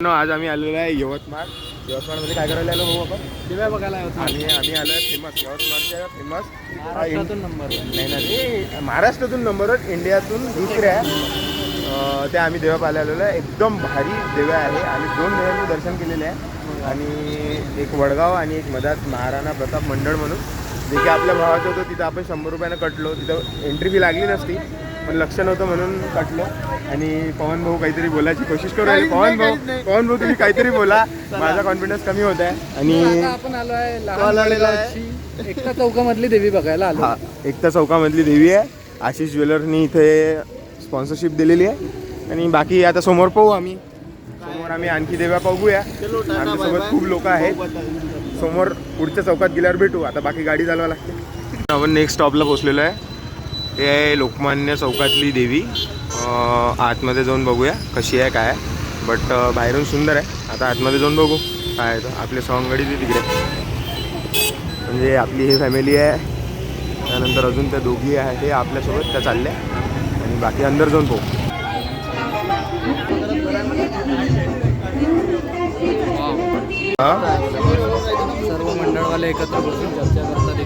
आज आम्ही आलेलो आहे यवतमाळ. यवतमाळमध्ये काय करायला आलो भाऊ आपण? दिव्या बघायला आणि आम्ही आलो आहे फेमस यवतमाळच्या फेमस महाराष्ट्रातून नंबर नाही ना ते महाराष्ट्रातून नंबर वन इंडियातून दुसरे आहे अं, ते आम्ही देवा पाहायला आलेलो आहे. एकदम भारी देव आहे. आम्ही दोन देवांचं दर्शन केलेले आहे. आणि एक वडगाव आणि एक मधात महाराणा प्रताप मंडळ म्हणून. जे की आपल्या भावाचं होतं तिथं आपण शंभर रुपयानं कटलो. तिथं एंट्री फी लागली नसती पण लक्ष नव्हतं म्हणून कटलो. आणि पवन भाऊ काहीतरी बोलायची कोशिश करू. राहिले पवन भाऊ पवन भाऊ तुम्ही काहीतरी बोला. माझा कॉन्फिडन्स कमी होत आहे. आणि आपण आलो आहे लहान एकता चौकामधली देवी बघायला आलो. हा एकता चौकामधली देवी आहे. आशिष ज्वेलरनी इथे स्पॉन्सरशिप दिलेली आहे. आणि बाकी आता समोर पाहू आम्ही. समोर आम्ही आणखी देव्या बघूया आमच्यासोबत खूप लोक आहेत. समोर पुढच्या चौकात गेल्यावर भेटू. आता बाकी गाडी चालवा लागते. आपण नेक्स्ट स्टॉपला पोहोचलेलो आहे. हे आहे लोकमान्य चौकातली देवी. आतमध्ये जाऊन बघूया कशी आहे काय आहे. बट बाहेरून सुंदर आहे. आता आतमध्ये जाऊन बघू काय आहे तर आपले सवंगडी ते तिकडे. म्हणजे आपली ही फॅमिली आहे. त्यानंतर अजून त्या दोघी आहे हे आपल्यासोबत त्या चालल्या. आणि बाकी अंदर जाऊन पाहू सर्व मंडळवाले एकत्र बसून चर्चा करतात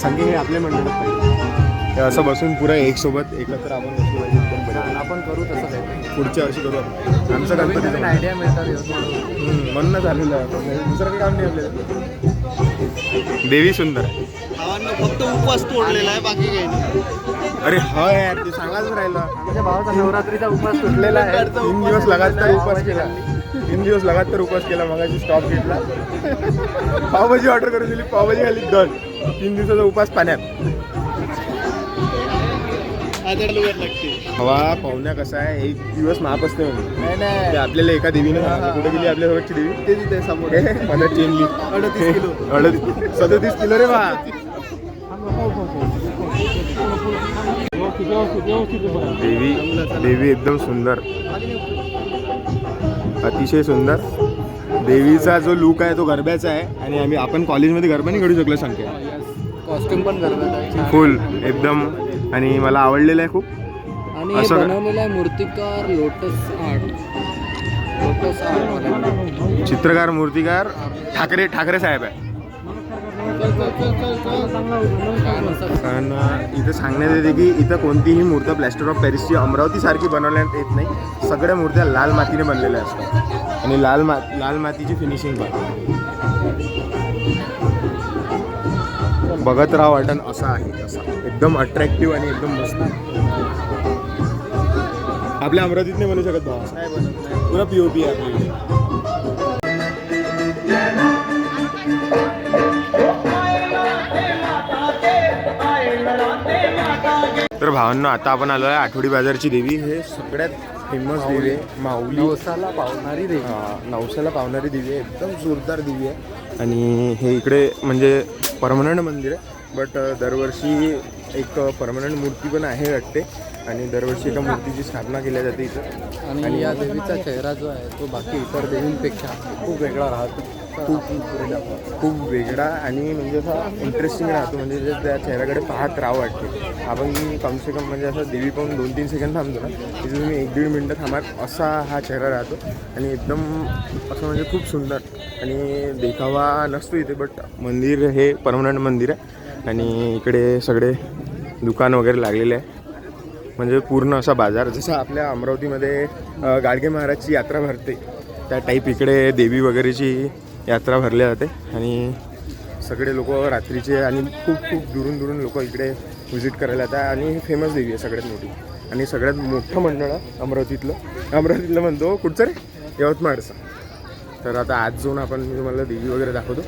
संगी हे आपले मंडळ पाहिजे. ते असं बसून पुरा एक सोबत एकत्र आपण बसलो पाहिजे एकदम बढिया. आपण करू तसं काही पुढच्या वर्षी करू आपण. आमचं गणपती नवीन आयडिया मिळतात म्हणून झालेलं आहे. दुसरं काही काम नाही आपल्याला. देवी सुंदर. फक्त उपवास तोडलेला आहे बाकी काही नाही. अरे हा यार ते सांगायचं राहिलं. माझ्या भावाचा नवरात्रीचा उपवास तुटलेला आहे. तीन दिवस लगातार उपवास केला. तीन दिवस लगातार उपवास केला मगाशी स्टॉप घेतला. पावभाजी ऑर्डर करून दिली पावभाजी खाली दन तीन दिवसाचा उपवास पाण्यात. हवा पाहुण्या कसा आहे एक दिवस महाप असते नाही ते नाही आपल्याला एका देवीने. कुठे गेली आपल्या सोबतची देवी? ते तिथे समोर. मला चेनली अडतीस किलो. अडतीस सदतीस किलो रे बा. देवी देवी एकदम सुंदर. अतिशय सुंदर. देवीचा जो लुक आहे तो गरब्याचा आहे. आणि आम्ही आपण कॉलेजमध्ये गरबा नाही घडू शकलो संख्या कॉस्ट्युम पण करतात. फुल एकदम. आणि मला आवडलेलं आहे खूप. आणि हे? बनवलेलं आहे मूर्तिकार लोटस आर्ट लोटस आर्ट चित्रकार मूर्तिकार ठाकरे ठाकरे साहेब आहे. कारण इथं सांगण्यात येते की इथं कोणतीही मूर्त प्लॅस्टर ऑफ पॅरिसची अमरावतीसारखी बनवण्यात येत नाही. सगळ्या मूर्त्या लाल मातीने बनलेल्या असतात. आणि लाल मा लाल मातीची फिनिशिंग पण. बघत राहा वाटण असा आहे असा एकदम अट्रॅक्टिव्ह आणि एकदम मस्त. आपल्या अमरावतीत नाही बनवू शकत भाऊ. पुरा पी ओ पी आहे आपल्या. तर भावांनो आता आपण आलो आहे आठवडी बाजारची देवी. हे सगळ्यात फेमस देवी आहे. माऊली. नवसाला पावणारी देवी. नवसाला पावणारी देवी आहे. एकदम जोरदार देवी आहे. आणि हे इकडे म्हणजे परमनंट मंदिर आहे बट दरवर्षी एक परमनंट मूर्ती पण आहे वाटते आणि दरवर्षी एका मूर्तीची स्थापना केल्या जाते इथं. आणि या देवीचा चेहरा जो आहे तो बाकी इतर देवींपेक्षा खूप वेगळा राहतो. खूप खूप वेगळा आणि म्हणजे असा इंटरेस्टिंग राहतो. म्हणजे जे त्या चेहऱ्याकडे पाहत राहावं वाटते. आपण कमसे कम म्हणजे असं देवी पाहून दोन तीन सेकंड थांबतो ना तिथे तुम्ही एक दीड मिनटं थांबात असा हा चेहरा राहतो. आणि एकदम असं म्हणजे खूप सुंदर आणि देखावा नसतो इथे बट मंदिर हे परमनंट मंदिर आहे. आणि इकडे सगळे दुकान वगैरे लागलेले आहे. म्हणजे पूर्ण असा बाजार जसं आपल्या अमरावतीमध्ये गाडगे महाराजची यात्रा भरते. त्या टाईप इकडे देवी वगैरेची यात्रा भरल्या जाते आणि सगळे लोक रात्रीचे आणि खूप खूप दुरून दुरून लोक इकडे व्हिजिट करायला येतात. आणि ही फेमस देवी आहे सगळ्यात मोठी. आणि सगळ्यात मोठं मंडळ अमरावतीतलं. अमरावतीतलं म्हणतो कुठचं रे? यवतमाळचं. तर आता आज जाऊन आपण मी तुम्हाला देवी वगैरे दाखवतो.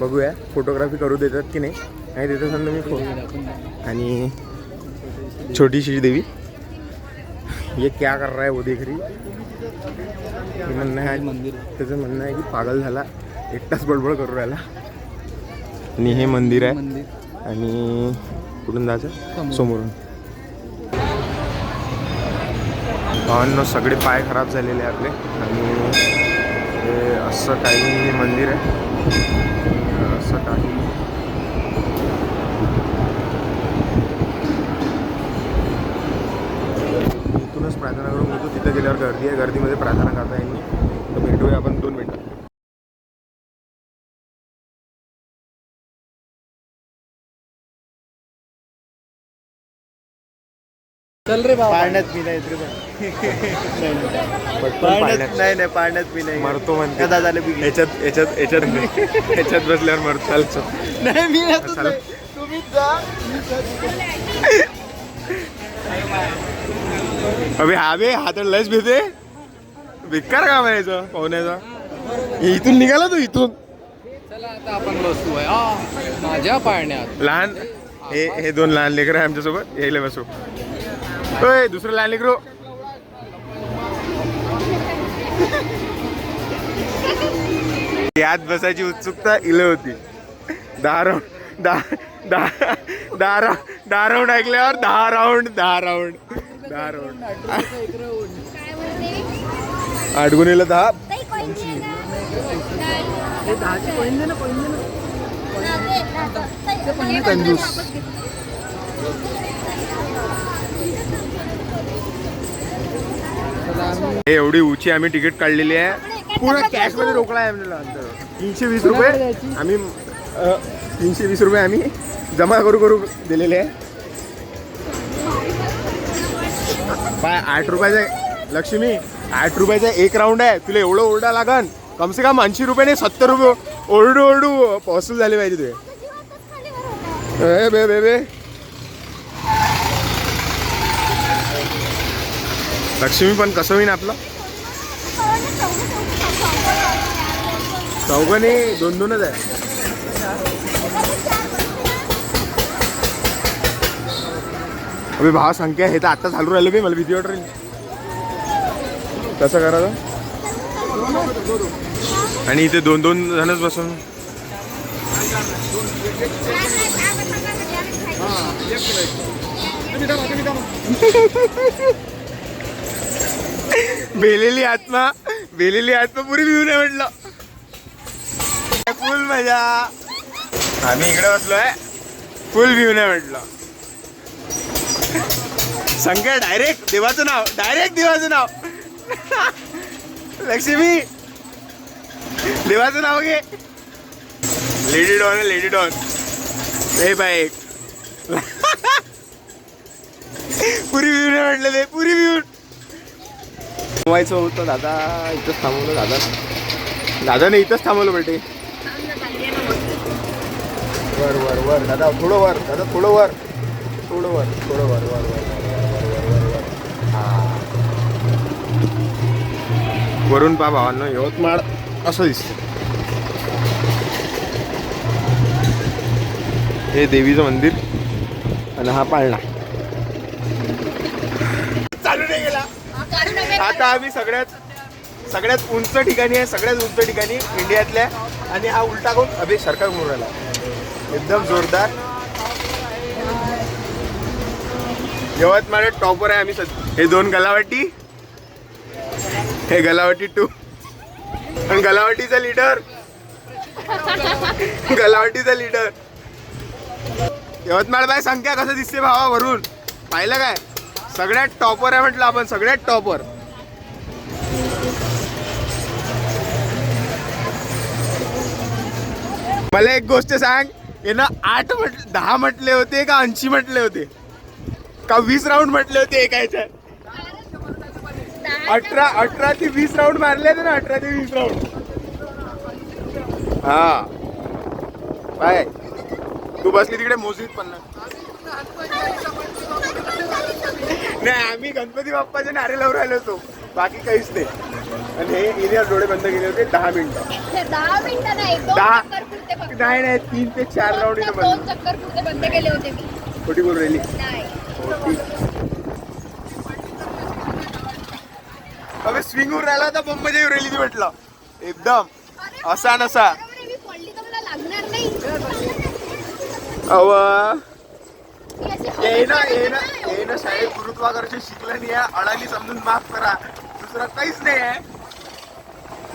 बघूया फोटोग्राफी करू देतात की नाही. नाही देत असेल तर मी फोन. आणि छोटीशी देवी. ये क्या कर रहा है वो देख रही. म्हणणं आहे मंदिर त्याचं म्हणणं आहे की पागल झाला. एकटाच बडबड करू राहिला. आणि हे मंदिर आहे. आणि कुठून जायचं? समोर. समोरून. भावांनो सगळे पाय खराब झालेले आहे आपले. आणि हे असं काही मंदिर आहे. असं काही. इथूनच प्रार्थना करून घेतो. तिथं गेल्यावर गर्दी आहे. गर्दीमध्ये प्रार्थना करता यांनी तर भेटूया आपण दोन मिनटं. चल रे बाबा. पाळण्यात मी नाही येत रे पण. पटकन पाळण्यात नाही नाही पाळण्यात मी नाही मरतो म्हणते. कदा झाले बिगी. याच्यात याच्यात याच्यात नाही. याच्यात बसल्यावर मरतो. चालतो. नाही मी येतच चला. नाही. तुम्हीच जा. अबे हा बे हा तर लस भेटे बेकार काम आहे याचं पाहुण्याचा. इथून निघाला तू इथून. चला आता आपण बसू आहे. आ, माझ्या पाळण्यात. लहान हे हे दोन लहान लेकर आहे आमच्यासोबत. यायला बसू. होय दुसरं लहान लेकरो यात बसायची उत्सुकता इल होती. दहा राऊंड दहा दहा दहा राऊंड दहा राऊंड ऐकल्यावर दहा राऊंड दहा राऊंड दहा राऊंड आठ गुणीला दहा कंजूस. हे एवढी उंची आम्ही तिकीट काढलेली आहे. पूर्ण कॅशमध्ये रोकडा आहे आम्हाला तीनशे वीस रुपये आम्ही तीनशे वीस रुपये आम्ही जमा करू करू दिलेले आहे. पाय आठ रुपयाचा लक्ष्मी आठ रुपयाचा एक राऊंड आहे. तुला एवढं ओरडा लागन? कम से कम ऐंशी रुपये नाही सत्तर रुपये. ओरडू ओरडू पॉसिबल झाले पाहिजे तुझे. बे बे बे. लक्ष्मी पण कसं होईन आपलं? चौघाने दोन दोनच आहे. अबे भाव संख्या हे तर आता चालू राहिलं बे मला भीती वाटत राहील. कसं करायचं? आणि इथे दोन दोन जणच बसून. बेलेली आत्मा बेलेली आत्मा पुरी भिवून आहे म्हटलं. फुल मजा. आम्ही इकडे बसलोय. फुल व्ह्यू नाही म्हटलं. संख्या डायरेक्ट देवाचं नाव डायरेक्ट देवाचं नाव. लक्ष्मी. देवाचं नाव घे. लेडी डॉन लेडी डॉन हे बाईक पुरी व्ह्यू नाही म्हटलं ते पुरी व्ह्यू थांबवायचं होतं दादा इथंच थांबवलं दादा. दादाने इथंच थांबवलं बेटे. वर वर वर दादा थोडं वर दादा थोडं वर. थोडं वर थोडं वर वर वर वरून पा भावांना यवतमाळ असं दिसतं. हे देवीचं मंदिर आणि हा पाळणा. चालू नाही गेला. आता आम्ही सगळ्यात सगळ्यात उंच ठिकाणी आहे सगळ्यात उंच ठिकाणी इंडियातल्या आणि हा उलटा करून अभि सरकार मोराला एकदम जोरदार. यवतमाळ टॉपर आहे आम्ही सध्या. हे दोन गलावटी. हे गलावटी टू आणि गलावटीचा लीडर गलावटीचा लीडर यवतमाळ बाय संख्या कसं दिसते भावा वरून पाहिलं काय? सगळ्यात टॉपर आहे म्हटलं आपण सगळ्यात टॉपर. मला एक गोष्ट सांग यानं आठ म्हट दहा म्हटले होते का ऐंशी म्हटले होते? का वीस राऊंड म्हटले होते एका ह्याच्यात अठरा अठरा ते वीस राऊंड मारले होते ना अठरा ते वीस राऊंड हा. बाय. तू बसली तिकडे मोजलीत पण ना नाही आम्ही गणपती बाप्पाचे नारे लावून राहिलो होतो. बाकी काहीच नाही. आणि हे इथे डोळे बंद केले होते दहा मिनिटं. दहा मिनिटं नाही दोन दहा चक्कर पुरते फक्त. नाही नाही तीन ते चार राऊंड दोन बंद. चक्कर पुरते बंद केले होते मी. खोटी बोल राहिली. नाही. होती अबे स्विंग वर राहिला तर बंबमध्ये राहिली ती म्हटलं. एकदम. असा नसा बरोबर आहे, मी पडली तर मला लागणार नाही. अव मी अशी ये ना ये ना ये ना शाळेत गुरुत्वाकर्षण शिकलं नाही आहे अडाणी समजून माफ करा. दुसरं काहीच नाही आहे.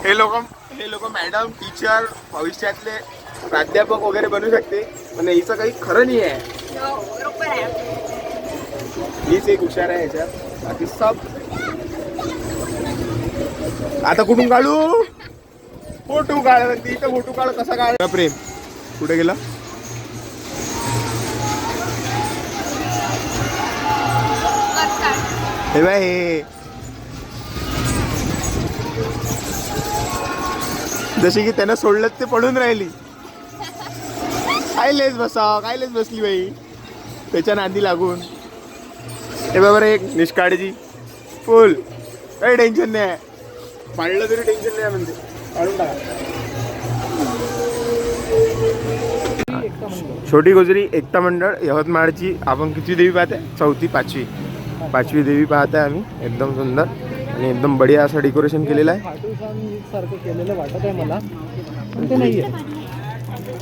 हे लोक हे लोक मॅडम टीचर भविष्यातले प्राध्यापक वगैरे बनू शकते पण हिचं काही खरं नाही आहे. हो, मीच एक हुशार आहे ह्याच्यात बाकी सब आता कुठून काढू? फोटो काढ म्हणते इथं फोटो काढ कसा काढ? प्रेम. कुठे गेला? हे बाय हे जशी की त्यानं सोडलं ते पडून राहिली. काय लेस बसाव काय लेस बसली बाई. त्याच्या नांदी लागून. हे बरोबर एक निष्काळजी. फुल. काही टेन्शन नाही आहे पाळलं तरी टेन्शन नाही म्हणजे. काढून टाका. छोटी गोजरी एकता मंडळ यवतमाळची आपण किती देवी पाहते चौथी पाचवी. पाचवी देवी पाहत आहे आम्ही. एकदम सुंदर आणि एकदम बढिया असं डेकोरेशन केलेलं आहे. खाटू श्याम सारखं केलेलं वाटत आहे मला पण ते नाही आहे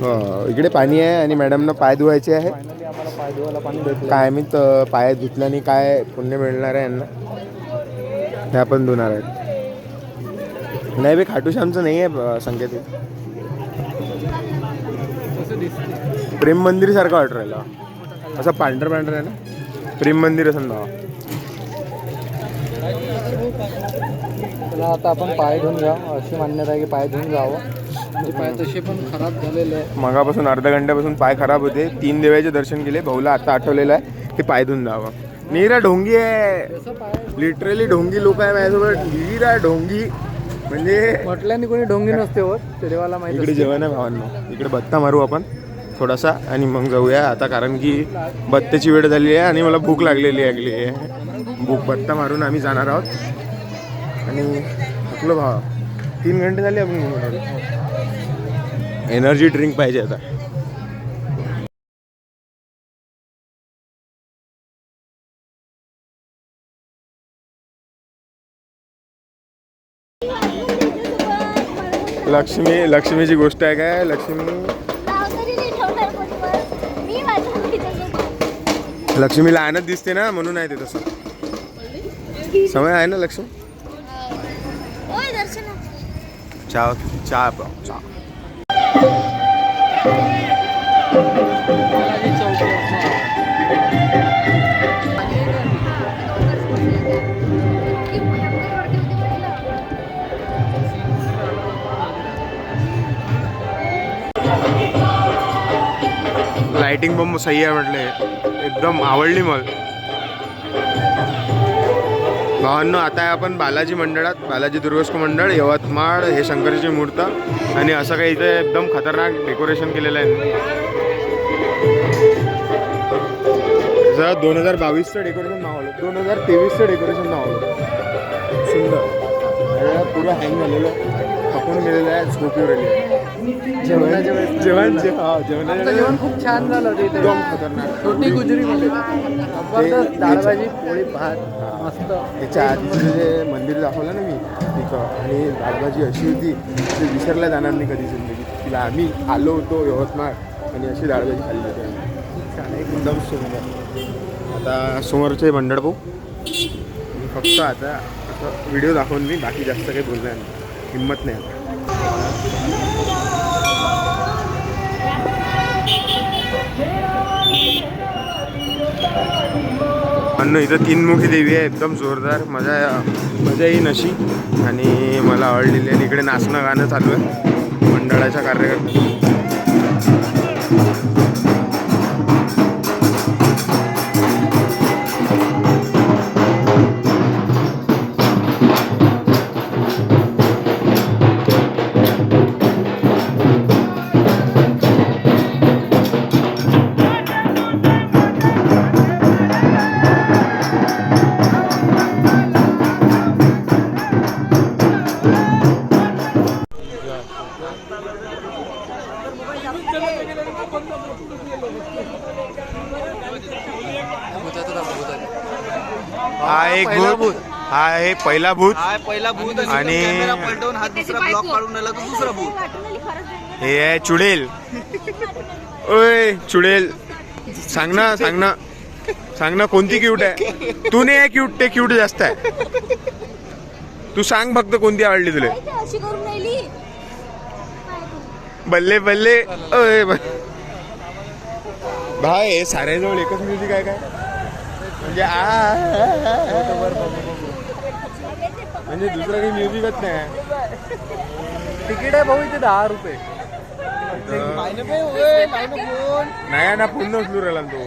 हो, इकडे पाणी आहे आणि मॅडमना पाय धुवायचे आहे. फायनली आम्हाला पाय धुवायला पाणी भेटलं. काय मी तर पाय धुतल्याने काय पुण्य मिळणार आहे यांना. हे आपण धुणार आहेत. नाही बे खाटू श्यामचं नाही आहे संकेत. प्रेम मंदिर सारखं वाटू राहिलं. असं पांढरं पांढरं आहे ना? प्रेम मंदिर असं नाव. त्याला आता आपण पाय धुवून घ्या अशी मान्यता आहे की पाय धुवून जावं. म्हणजे पाय तसे पण खराब झालेले आहे मगापासून अर्ध्या घंट्यापासून पाय खराब होते. तीन देवाचे दर्शन केले. भाऊला आता आठवलेलं आहे की पाय धुवून जावं. नीरा ढोंगी आहे. लिटरली ढोंगी लोक आहे माझ्यासोबत. नीरा ढोंगी. म्हणजे म्हटल्याने कोणी ढोंगी नसते होत. ते देवाला माहिती इकडे जेवण आहे भावांना. इकडे बत्ता मारू आपण. थोडासा आणि मग जाऊया. आता कारण की बत्त्याची वेळ झाली आहे आणि मला भूक लागलेली आहे. बत्ता मारून आम्ही जाणार आहोत. आणि थकलो भावा. तीन घंटे झाले आपण एनर्जी ड्रिंक पाहिजे आता. लक्ष्मी लक्ष्मीची गोष्ट आहे काय? लक्ष्मी? लक्ष्मी लहानच दिसते ना म्हणून आहे ते तसं. समय आहे ना लक्ष्मी? चहा चहा चहा लाइटिंग पण सही आहे म्हटले. एकदम आवडली मग भावांनो आता आहे आपण बालाजी मंडळात बालाजी दुर्गस्क मंडळ यवतमाळ हे शंकराची मूर्त आणि असं काही इथे एकदम खतरनाक डेकोरेशन केलेलं आहे. जर दोन हजार बावीसचं डेकोरेशन नावलं दोन हजार तेवीसचं डेकोरेशन नावलं सुंदर. पुरं हँग झालेलं थकून गेलेलं आहे. झोपी वेळेस जेवण? जे- जेवणाच्या आमचं जेवण खूप छान झालं एकदम खतरनाक. छोटी भाजी पोळी भात. मस्त. त्याच्या आधीचं जे मंदिर दाखवलं ना मी तिथं. आणि दालभाजी अशी होती ते विसरल्या जाणार नाही कधी जिंदगी. तिला आम्ही आलो होतो यवतमाळ आणि अशी डाळभाजी खाल्ली होती. आम्ही. छान एकदम सुंदर. आता समोरचे मंडळ भाऊ मी फक्त आता असं व्हिडिओ दाखवून मी बाकी जास्त काही बोलणार नाही. हिंमत नाही आता. अन्न इथं तीनमुखी देवी आहे एकदम जोरदार. मजा मजा येईन अशी. आणि मला आवडलेली आणि इकडे नाचणं गाणं चालू आहे. मंडळाच्या कार्यक्रम हा पहिला भूत हा पहिला भूत आणि- कॅमेरा पलटवून हा दुसरा ब्लॉक काढून आला तो दुसरा भूत हे आहे चुडेल ओय चुडेल सांग ना सांग ना सांग ना कोणती क्यूट आहे तू नाही आहे क्यूट ते क्यूट जास्त आहे तू सांग फक्त कोणती आवडली तुला अशी करून राहिली बल्ले बल्ले ओय ब- भाई हे साऱ्याजवळ एकच म्युझिक आहे काय म्हणजे आ म्हणजे दुसरं काही म्युझिकच नाही तिकीट आहे भाऊ इथे दहा रुपये. नाही ना पूर्ण उचलू राहिला तो.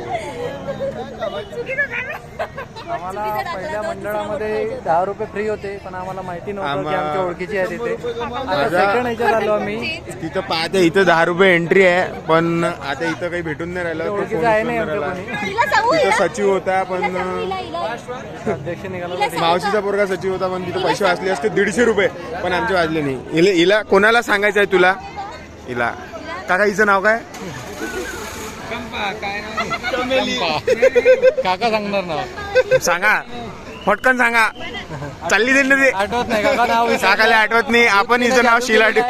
आम्हाला पहिल्या मंडळामध्ये दहा रुपये फ्री होते पण आम्हाला माहिती नव्हतं की आम्हा- आमच्या ओळखीचे आहे तिथे आता माझा- सेकंड ह्याच्यात आलो आम्ही तिथं पाहते इथं दहा रुपये एंट्री आहे पण आता इथं काही भेटून नाही राहिलं तो फोन ओळखीचं आहे नाही उचलून आमच्या राहिला. कोणी तिला सांगू तिथं हिला? सचिव होता पण हिला, हिला. अध्यक्ष निघाला होता. मावशीचा पोरगा सचिव होता पण तिथं पैसे वाचले असते दीडशे रुपये पण आमचे वाचले नाही हिला हिला कोणाला सांगायचं आहे तुला हिला काका हिचं नाव काय काका सांगणार ना. सांगा. पटकन सांगा. चालली दिली ते. आठवत नाही काका नाव. काकाला आठवत नाही. आपण हिचं नाव शिला डिव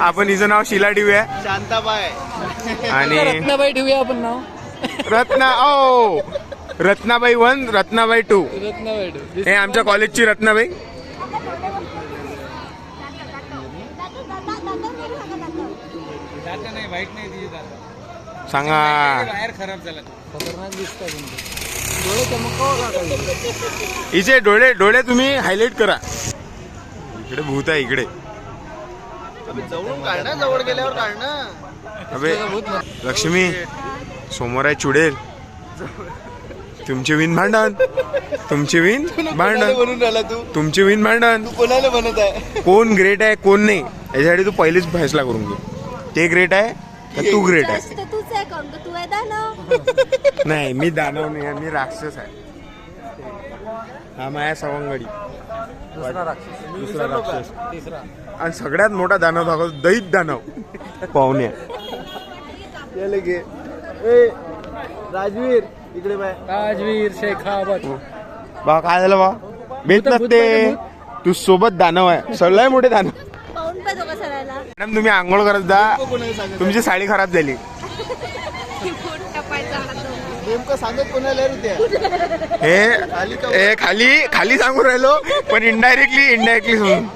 आपण हिचं नाव शिला डिव आहे. शांताबाई. आणि रत्नाबाई ठेवूया आपण नाव. रत्ना ओ. Ratnabai one Ratnabai two. Ratnabai ठेवू हे आमच्या कॉलेजची रत्नाबाई. सांगा. डोळे चमकावं हिचे डोळे डोळे तुम्ही हायलाइट करा. इकडे भूत आहे इकडे. जवळून काढ ना जवळ गेल्यावर काढ ना अबे लक्ष्मी समोर आहे चुडेल. तुमचे विन भांडण. तुमचे विन भांडण. बनून राहिला तू तुमचे विन भांडण. कोणाला बनत आहे? कोण ग्रेट आहे कोण नाही. याच्यासाठी तू पहिलेच फैसला करून घे. ते ग्रेट आहे का तू ग्रेट आहे? आहे कोण तू आहे दानव नाही मी दानव नाही आहे, मी राक्षस आहे हा माया सवंगडी। दुसरा राक्षस। दुसरा राक्षस। तिसरा। आणि सगळ्यात मोठा दानव दाखवतो दैत दानव। पाहुणे। ए राजवीर इकडे बाय। राजवीर शेखावत। बा काय झालं बा भेट भूत- नसते। पाहिजे, तू सोबत दानव आहे. सगळे मोठे दानव. पाहून पाहिजे का सरायला मॅडम तुम्ही आंघोळ करत जा. तुमची साडी खराब झाली. नेमकं सांगत कोणाला रे त्या? हे हे खाली खाली सांगून राहिलो पण इनडायरेक्टली इनडायरेक्टली सांगून.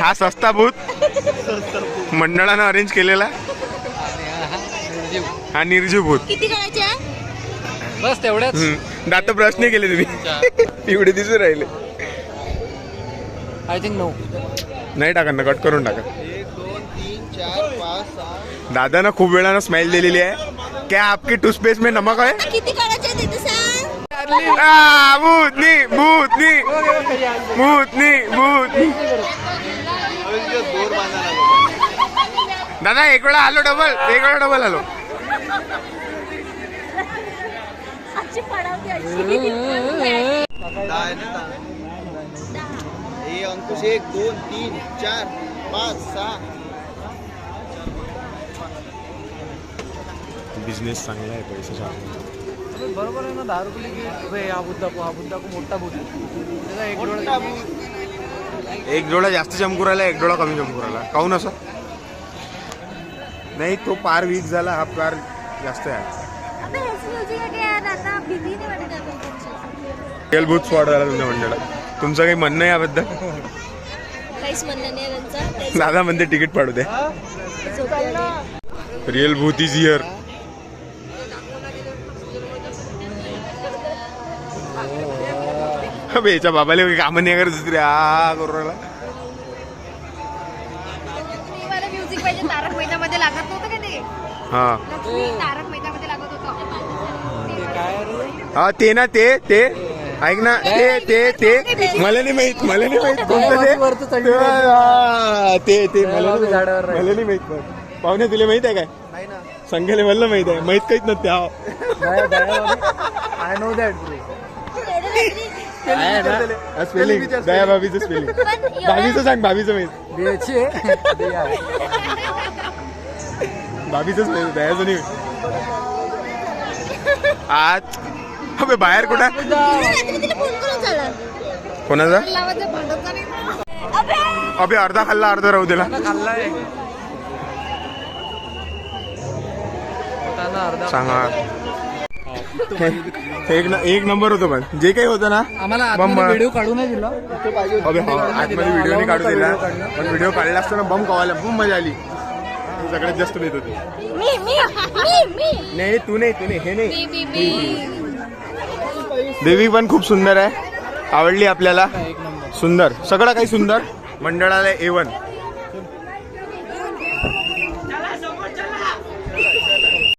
हा सस्ता भूत. मंडळानं अरेंज केलेला. हा निर्जीव भूत. किती करायचे बस तेवढ्याच. दात ब्रश नाही केले तुम्ही. एवढे दिसून राहिले. आय थिंक नो नाही टाका ना कट करून टाका एक दोन तीन चार पाच सहा दादानं खूप वेळानं स्माइल दिलेली आहे. क्या आपकी टूथपेस्ट में नमक है? किती करायचे तिथे सांग आ, भूतनी भूतनी भूतनी भूतनी. दादा एक वेळा आलो डबल एक वेळा डबल आलो. आहे ना हे अंकुश एक दोन तीन चार पाच सहा. बिझनेस चांगला आहे पैसा बरोबर आहे ना दहा रुपये की अबे हा बुद्ध हा बुद्ध दाखव मोठा बुद्ध त्याचा एक डोळा. एक डोळा जास्त चमकू राहिला एक डोळा कमी चमकू राहिला काहून असं? नाही तो पार वीक झाला हा पार जास्त आहे. अबे हेच म्युझिक आहे यार? आता भीती नाही वाटत आहे त्यांची. रिअल भूत स्पॉट झाला तुमच्या मंडळात तुमचं काही म्हणणं आहे याबद्दल? काहीच म्हणलं नाही त्यांचं. दादा म्हणते तिकीट पाडू दे. रिअल भूत इज हिअर अबे याच्या बाबाला काही कामं नाही करत दुसरी. आ करू राहिला ते मला म्युझिक पाहिजे तारक मेहतामध्ये लागत नव्हतं का ते? हा. लक्ष्मी तारक मेहतामध्ये लागत होतं. ते काय रे? हा ते ना ते ते. ऐक ना ते ते ते. मला नाही माहीत मला नाही माहीत कोणतं ते? वरचं चढली ते, हा, ते ते मला नाही माहीत. झाडावर. मला नाही माहीत पण. पाहुणे तुला माहीत आहे काय? नाही ना. संघाला मला माहीत आहे. माहीत काहीच नसते हा. I know that spelling Daya भाभीचं spelling भाभीचं सांग भाभीचं द्यायची भाभीचंच माहीत दयाचं नाही. आज? अबे बाहेर कुठं? कोणाचा? नाही. अबे! अबे अर्धा खाल्ला अर्धा राहू दिला. खाल्लाय सांगा. एक न- एक नंबर होतो पण. जे काही होतं ना आम्हाला बम आतमध्ये व्हिडिओ काढू नाही दिला. अबे हा आतमध्ये व्हिडिओ नाही काढू दिला. पण व्हिडिओ काढला असताना बम कवायला बम मजा आली. सगळ्यात जास्त देत होते. मी मी मी मी. नाही तू नाही तू नाही हे नाही. मी मी मी. देवी पण खूप सुंदर आहे. आवडली आपल्याला. एक नंबर. सुंदर. सगळं काही सुंदर. मंडळाला ए वन